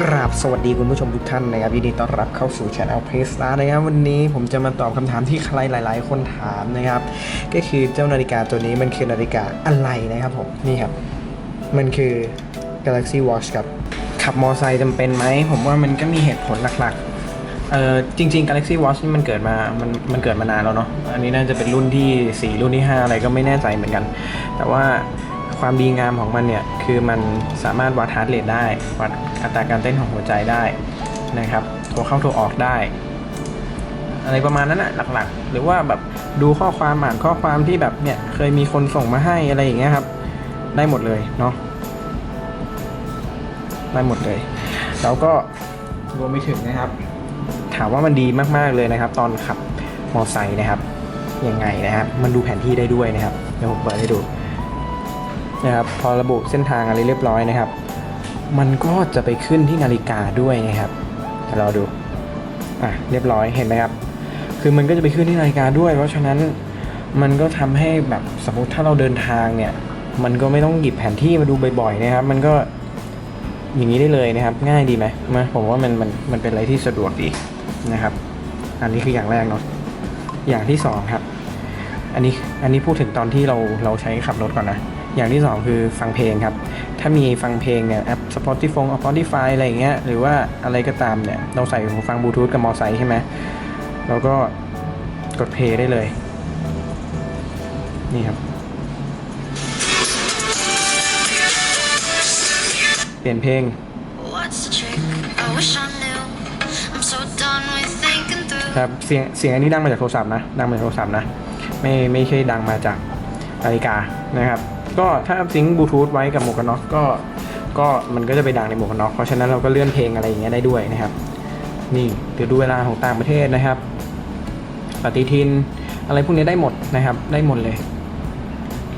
กราบสวัสดีคุณผู้ชมทุกท่านนะครับยินดีต้อนรับเข้าสู่ช anel p l a y s t a r นะครับวันนี้ผมจะมาตอบคำถามที่ใครหลาย ๆ คนถามนะครับ ก็คือเจ้านาฬิกาตัวนี้มันคือนาฬิกาอะไรนะครับผมนี่ครับ มันคือ Galaxy Watch ครับ ขับมอไซค์จำเป็นไหม ผมว่ามันก็มีเหตุผลหลัก ๆ เออจริง ๆ Galaxy Watch นี่มันเกิดมามันมันเกิดมานานแล้วเนาะอันนี้น่าจะเป็นรุ่นที่ 4 รุ่นที่ 5 อะไรก็ไม่แน่ใจเหมือนกัน แต่ว่า ความดีงามของมันเนี่ย คือมันสามารถวัดฮาร์ดเรทได้ วัดอัตราการเต้นของหัวใจได้นะครับโทรเข้าโทรออกได้ อะไรประมาณนั้นแหะหลักๆ หรือว่าแบบดูข้อความอ่านข้อความที่แบบเนี่ยเคยมีคนส่งมาให้อะไรอย่างเงี้ยครับ ได้หมดเลยเนาะได้หมดเลย แล้วก็รวมไปถึงนะครับ ถามว่ามันดีมากๆเลยนะครับ ตอนขับมอไซค์นะครับยังไงนะครับ มันดูแผนที่ได้ด้วยนะครับ เดี๋ยวผมเปิดให้ดู นะครับพอระบุเส้นทางอะไรเรียบร้อยนะครับ มันก็จะไปขึ้นที่นาฬิกาด้วยนะครับเดี๋ยวเราดูอะเรียบร้อยเห็นไหมครับ คือมันก็จะไปขึ้นที่นาฬิกาด้วย เพราะฉะนั้นมันก็ทำให้แบบสมมติถ้าเราเดินทางเนี่ย มันก็ไม่ต้องหยิบแผนที่มาดูบ่อยๆนะครับ มันก็อย่างนี้ได้เลยนะครับ ง่ายดีไหมมาผมว่ามันมันมันเป็นอะไรที่สะดวกดีนะครับ อันนี้คืออย่างแรกเนาะอย่างที่สองครับ อันนี้อันนี้พูดถึงตอนที่เราเราใช้ขับรถก่อนนะ อย่างที่สองคือฟังเพลงครับ ถ้ามีฟังเพลงเนี่ยแอป Spotify Spotify อะไรอย่างเงี้ยหรือว่าอะไรก็ตามเนี่ยเราใส่หูฟังบลูทูธกับมอไซค์ใช่ไหมเราก็กดเพลย์ได้เลย นี่ครับ เปลี่ยนเพลง What's the trick? I wish I knew. I'm so done with thinking through. ครับเสียงเสียงอันนี้ดังมาจากโทรศัพท์นะดังมาจากโทรศัพท์นะไม่ไม่ใช่ดังมาจากนาฬิกานะครับ ก็ถ้าซิงค์บลูทูธไว้กับหมวกกันน็อกก็ก็มันก็จะไปดังในหมวกกันน็อกเพราะฉะนั้นเราก็เลื่อนเพลงอะไรอย่างเงี้ยได้ด้วยนะครับ นี่เดี๋ยวดูเวลาของต่างประเทศนะครับ ปฏิทินอะไรพวกนี้ได้หมดนะครับ ได้หมดเลย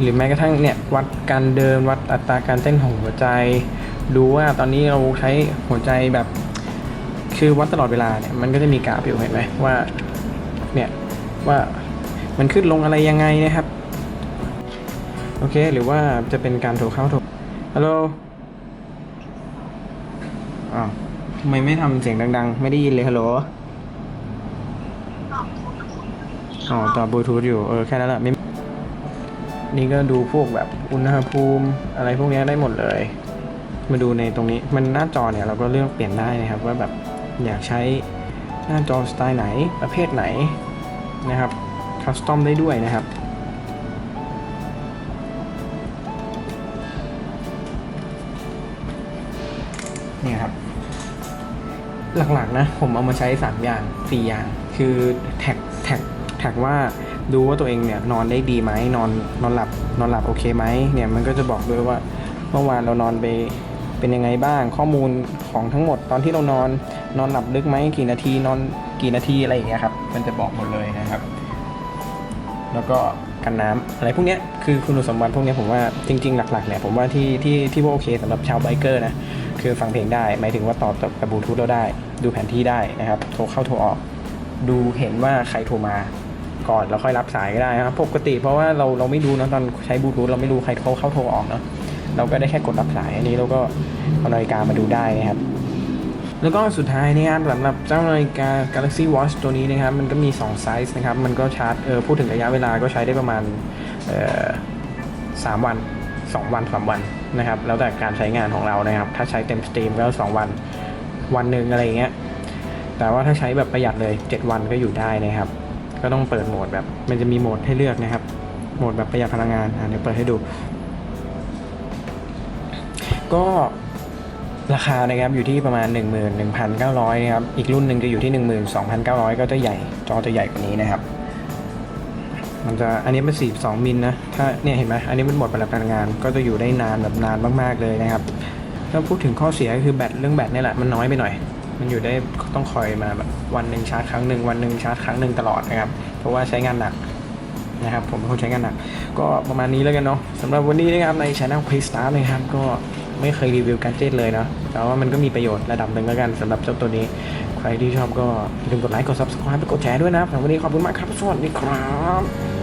หรือแม้กระทั่งเนี่ยวัดการเดินวัดอัตราการเต้นของหัวใจ ดูว่าตอนนี้เราใช้หัวใจแบบคือวัดตลอดเวลาเนี่ยมันก็จะมีกราฟอยู่เห็นไหมว่าเนี่ยว่ามันขึ้นลงอะไรยังไงนะครับ โอเค หรือว่าจะเป็นการโทรเข้าโทรฮัลโหลอ้าวทำไมไม่ทำเสียงดัง ๆ ไม่ได้ยินเลยฮัลโหลอ๋อต่อบลูทูธอยู่ เออ แค่นั้นแหละไม่นี่ก็ดูพวกแบบอุณหภูมิอะไรพวกนี้ได้หมดเลย มาดูในตรงนี้ มันหน้าจอเนี่ยเราก็เลือกเปลี่ยนได้นะครับ ว่าแบบอยากใช้หน้าจอสไตล์ไหนประเภทไหนนะครับคัสตอมได้ด้วยนะครับ เนี่ยครับ หลักๆนะ ผมเอามาใช้ 3 อย่าง 4 อย่าง คือแท็กแท็กแท็กว่าดูว่าตัวเองเนี่ยนอนได้ดีไหมนอนนอนหลับนอนหลับโอเคไหมเนี่ยมันก็จะบอกด้วยว่าเมื่อวานเรานอนไปเป็นยังไงบ้าง ข้อมูลของทั้งหมดตอนที่เรานอนนอนหลับลึกไหมกี่นาทีนอนกี่นาทีอะไรอย่างเงี้ยครับ มันจะบอกหมดเลยนะครับ แล้วก็กันน้ำอะไรพวกเนี้ยคือคุณสมบัติพวกเนี้ยผมว่าจริง ๆ หลักๆเนี่ยผมว่าที่ที่ที่ว่าโอเคสำหรับชาวไบเกอร์นะ คือฟังเพลงได้ หมายถึงว่าต่อกับบลูทูธเราได้ ดูแผนที่ได้นะครับ โทรเข้าโทรออก ดูเห็นว่าใครโทรมาก่อนแล้วค่อยรับสายก็ได้นะครับ ปกติเพราะว่าเราเราไม่ดูนะตอนใช้บลูทูธเราไม่รู้ใครโทรเข้าโทรออกเนาะ เราก็ได้แค่กดรับสายอันนี้เราก็เอานาฬิกามาดูได้นะครับ แล้วก็สุดท้ายนะครับสำหรับเจ้านาฬิกา Galaxy Watch ตัวนี้นะครับ มันก็มี 2 ไซส์นะครับ มันก็ชาร์จเออพูดถึงระยะเวลาก็ใช้ได้ประมาณเออสามวัน 2 วัน 3 วันนะครับ แล้วแต่การใช้งานของเรานะครับ ถ้าใช้เต็มสตรีมก็ 2 วัน วันหนึ่งอะไรเงี้ย แต่ว่าถ้าใช้แบบประหยัดเลย 7 วันก็อยู่ได้นะครับ ก็ต้องเปิดโหมดแบบ มันจะมีโหมดให้เลือกนะครับ โหมดแบบประหยัดพลังงาน อะเดี๋ยวเปิดให้ดู ก็ราคานะครับอยู่ที่ประมาณ 11,900นะครับ อีกรุ่นหนึ่งจะอยู่ที่ 12,900 ก็จะใหญ่ จอจะใหญ่กว่านี้นะครับ มันจะอันนี้เป็น 42 มิลนะถ้าเนี่ยเห็นไหมอันนี้มันหมดพลังงาน ก็จะอยู่ได้นานแบบนานมากๆเลยนะครับถ้าพูดถึงข้อเสียก็คือแบตเรื่องแบตนี่แหละมันน้อยไปหน่อย มันอยู่ได้ต้องคอยมาแบบวันหนึ่งชาร์จครั้งหนึ่งวันหนึ่งชาร์จครั้งหนึ่งตลอดนะครับเพราะว่าใช้งานหนักนะครับผมเป็นคนใช้งานหนัก ก็ประมาณนี้แล้วกันเนาะสำหรับวันนี้นะครับใน Channel Play Star นะครับก็ไม่เคยรีวิวการเจ็ตเลยเนาะแต่ว่ามันก็มีประโยชน์ระดับหนึ่งแล้วกันสำหรับเจ้าตัวนี้ ใครที่ชอบก็อย่าลืมกดไลค์กด Subscribe ไปกดแชร์ด้วยนะครับสำหรับวันนี้ขอบคุณมากครับ สวัสดีครับ